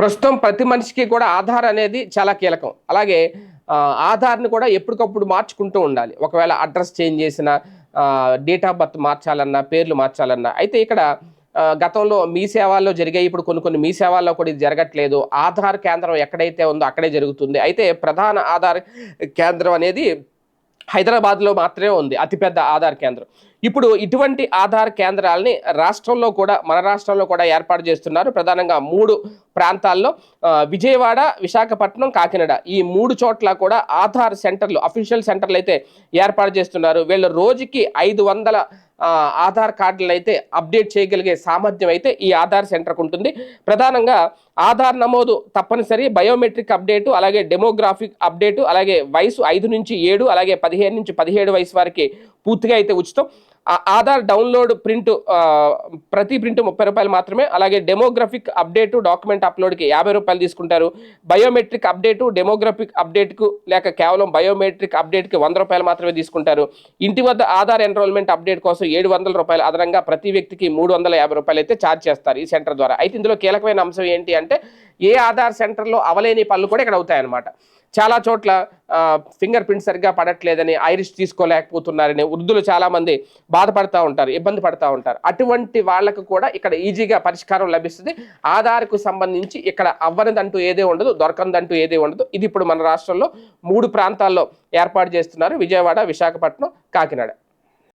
ప్రస్తుతం ప్రతి మనిషికి కూడా ఆధార్ అనేది చాలా కీలకం. అలాగే ఆధార్ని కూడా ఎప్పటికప్పుడు మార్చుకుంటూ ఉండాలి. ఒకవేళ అడ్రస్ చేంజ్ చేసిన డేట్ ఆఫ్ బర్త్ మార్చాలన్నా పేర్లు మార్చాలన్నా. అయితే ఇక్కడ గతంలో మీ సేవాల్లో జరిగాయి ఇప్పుడు కొన్ని కొన్ని మీ సేవాల్లో కూడా ఇది జరగట్లేదు. ఆధార్ కేంద్రం ఎక్కడైతే ఉందో అక్కడే జరుగుతుంది. అయితే ప్రధాన ఆధార్ కేంద్రం అనేది హైదరాబాద్లో మాత్రమే ఉంది అతిపెద్ద ఆధార్ కేంద్రం. ఇప్పుడు ఇటువంటి ఆధార్ కేంద్రాలని రాష్ట్రంలో కూడా మన రాష్ట్రంలో కూడా ఏర్పాటు చేస్తున్నారు. ప్రధానంగా మూడు ప్రాంతాల్లో విజయవాడ విశాఖపట్నం కాకినాడ. ఈ మూడు చోట్ల కూడా ఆధార్ సెంటర్లు అఫీషియల్ సెంటర్లు అయితే ఏర్పాటు చేస్తున్నారు. వీళ్ళు రోజుకి ఐదు వందల ఆధార్ కార్డులు అయితే అప్డేట్ చేయగలిగే సామర్థ్యం అయితే ఈ ఆధార్ సెంటర్కి ఉంటుంది. ప్రధానంగా ఆధార్ నమోదు తప్పనిసరి బయోమెట్రిక్ అప్డేటు అలాగే డెమోగ్రాఫిక్ అప్డేటు అలాగే వయసు ఐదు నుంచి ఏడు అలాగే పదిహేను నుంచి పదిహేడు వయసు వారికి పూర్తిగా అయితే ఉచితం. ఆధార్ డౌన్లోడ్ ప్రింట్ ప్రతి ప్రింట్ ముప్పై రూపాయలు మాత్రమే. అలాగే డెమోగ్రఫిక్ అప్డేటు డాక్యుమెంట్ అప్లోడ్కి యాభై రూపాయలు తీసుకుంటారు. బయోమెట్రిక్ అప్డేటు డెమోగ్రఫిక్ అప్డేట్కు లేక కేవలం బయోమెట్రిక్ అప్డేట్కి వంద రూపాయలు మాత్రమే తీసుకుంటారు. ఇంటి వద్ద ఆధార్ ఎన్రోల్మెంట్ అప్డేట్ కోసం ఏడు వందల రూపాయలు అదనంగా ప్రతి వ్యక్తికి మూడు వందల యాభై రూపాయలు అయితే ఛార్జ్ చేస్తారు ఈ సెంటర్ ద్వారా. అయితే ఇందులో కీలకమైన అంశం ఏంటి అంటే ఏ ఆధార్ సెంటర్లో అవలేని పనులు కూడా ఇక్కడ అవుతాయన్నమాట. చాలా చోట్ల ఫింగర్ ప్రింట్ సరిగ్గా పడట్లేదని ఐరిష్ తీసుకోలేకపోతున్నారని వృద్ధులు చాలామంది బాధపడుతూ ఉంటారు ఇబ్బంది పడుతూ ఉంటారు. అటువంటి వాళ్ళకు కూడా ఇక్కడ ఈజీగా పరిష్కారం లభిస్తుంది. ఆధార్కు సంబంధించి ఇక్కడ అవ్వనిదంటూ ఏదే ఉండదు దొరకనిదంటూ ఏదే ఉండదు. ఇది ఇప్పుడు మన రాష్ట్రంలో మూడు ప్రాంతాల్లో ఏర్పాటు చేస్తున్నారు. విజయవాడ విశాఖపట్నం కాకినాడ.